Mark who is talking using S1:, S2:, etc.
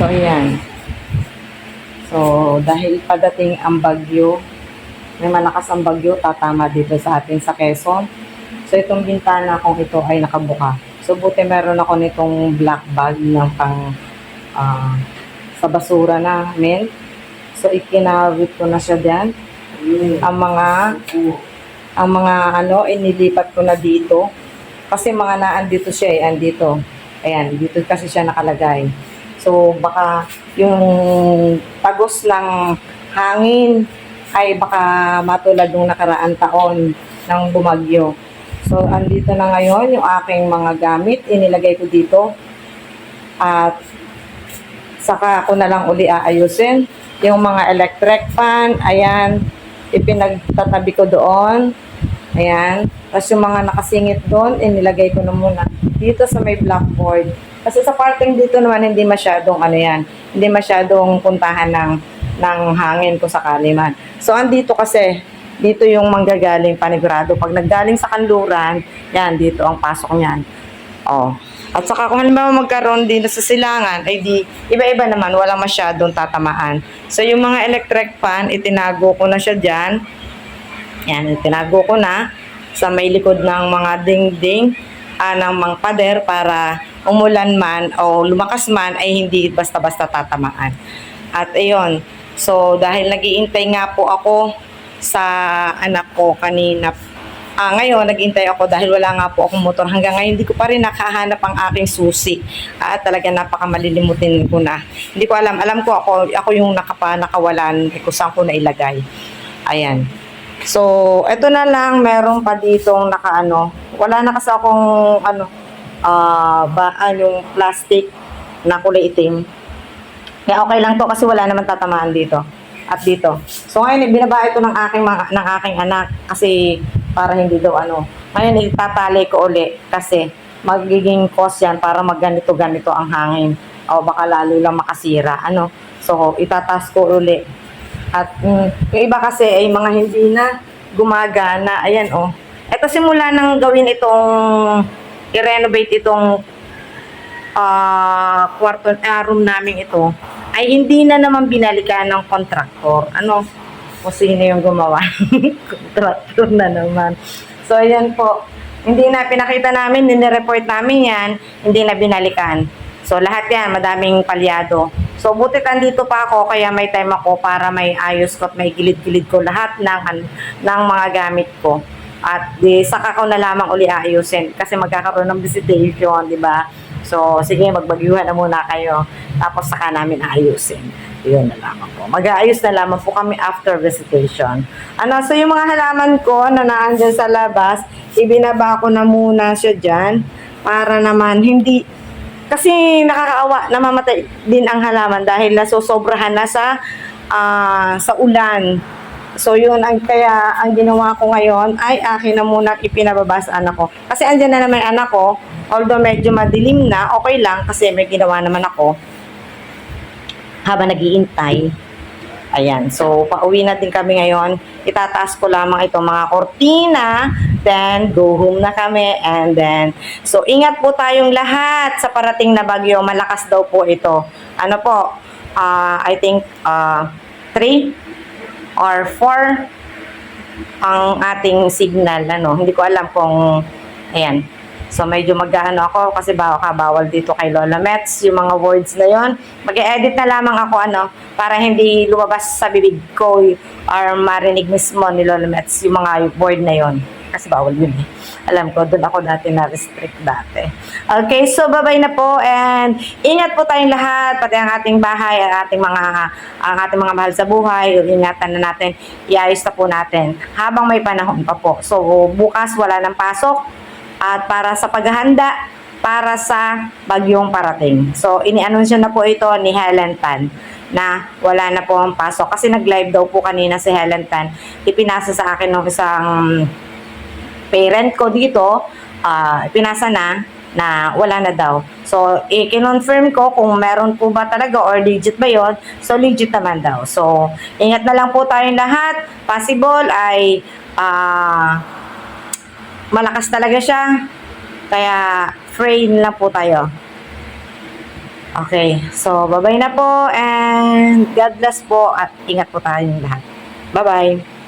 S1: So, ayan. So, dahil padating ang bagyo, may malakas ang bagyo, tatama dito sa atin sa Quezon. So, itong bintana kong ito ay nakabuka. So, buti meron ako nitong black bag ng pang ah, sa basura namin. So, ikinawit ko na siya dyan. Ang mga ang mga ano, inilipat ko na dito. Kasi mga naandito siya eh, andito. Ayan, dito kasi siya nakalagay. So, baka yung tagos ng hangin ay baka matulad nung nakaraan taon ng bumagyo. So, andito na ngayon yung aking mga gamit. Inilagay ko dito. At saka ako na lang uli aayusin. Yung mga electric fan, ayan, ipinagtatabi ko doon. Ayan. Tapos yung mga nakasingit doon, inilagay ko na muna dito sa may blackboard. Kasi sa parting dito naman, hindi masyadong ano yan, hindi masyadong puntahan ng, ng hangin ko sakali man. So, andito kasi, dito yung manggagaling panigurado. Pag naggaling sa kanluran, yan, dito ang pasok niyan. Oh. At saka kung halimbawa magkaroon din sa silangan, ay di, iba-iba naman, walang masyadong tatamaan. So, yung mga electric fan, itinago ko na siya dyan. Yan, itinago ko na sa may likod ng mga dingding ah, ng mga pader para umulan man o lumakas man ay hindi basta-basta tatamaan. At ayun, so dahil nagiintay nga po ako sa anak ko kanina Ah, ngayon, naghintay ako dahil wala nga po akong motor. Hanggang ngayon, hindi ko pa rin nakahanap ang aking susi. At talaga napakamalilimutin ko na. Hindi ko alam. Alam ko ako, ako yung nakapa, nakawalan kung saan ko nailagay. Ayan. So, eto na lang. Meron pa ditong nakaano. Wala na kasi akong ano, ah, ba, anong plastic na kulay itim. Kaya okay lang to kasi wala naman tatamaan dito at dito. So ngayon, binaba ito ng aking ng aking anak kasi para hindi daw ano. Ngayon, itatali ko uli kasi magiging cause yan para magganito-ganito ang hangin. O baka lalo lang makasira. Ano? So, itatas ko uli. At mm, yung iba kasi ay mga hindi na gumagana. Ayan, oh. Ito simula nang gawin itong i-renovate itong ah kwarto ah, room namin ito ay hindi na naman binalikan ng contractor. Ano? Kung sino yung gumawa. contractor na naman. So, ayan po. Hindi na pinakita namin, nire-report namin yan, hindi na binalikan. So, lahat yan, madaming palyado. So, buti andito pa ako, kaya may time ako para may ayos ko at may gilid-gilid ko lahat ng, ng mga gamit ko. At di, saka ko na lamang uli ayusin kasi magkakaroon ng visitation, di ba? So, sige, magbagyuhan na muna kayo. Tapos saka namin ayusin. Yun na lamang po. Mag-aayos na lamang po kami after visitation. Ano, so yung mga halaman ko na naandyan sa labas, ibinaba ko na muna siya dyan para naman hindi kasi nakakaawa, namamatay din ang halaman dahil nasusobrahan na sa ah, sa ulan. So yun ang kaya ang ginawa ko ngayon ay akin na muna ipinababa sa anak ko. Kasi andyan na naman anak ko, although medyo madilim na, okay lang kasi may ginawa naman ako habang nagiintay. Ayan, so pauwi na din kami ngayon. Itataas ko lamang itong mga kortina, then go home na kami, and then, so ingat po tayong lahat sa parating na bagyo. Malakas daw po ito. Ano po, ah, I think, uh, 3 or 4 ang ating signal, ano, hindi ko alam kung, ayan, So medyo mag-ano ako kasi baka bawal dito kay Lola Mets yung mga words na yon. Mag-edit na lamang ako ano para hindi lumabas sa bibig ko or marinig mismo ni Lola Mets yung mga word na yon. Kasi bawal yun eh. Alam ko, doon ako dati na-restrict dati. Okay, so babay na po and ingat po tayong lahat, pati ang ating bahay, ang ating mga ang ating mga mahal sa buhay, ingatan na natin, iayos na po natin habang may panahon pa po. So bukas wala nang pasok, at para sa paghahanda para sa bagyong parating. So, ini-anunsyo na po ito ni Helen Tan na wala na po ang pasok. Kasi nag-live daw po kanina si Helen Tan. Ipinasa sa akin ng isang parent ko dito, ah, ipinasa na na wala na daw. So, i-confirm ko kung meron po ba talaga or legit ba yon So, legit naman daw. So, ingat na lang po tayong lahat. Possible ay ah malakas talaga siya. Kaya, pray lang po tayo. Okay, so bye-bye na po and God bless po at ingat po tayong lahat. Bye-bye!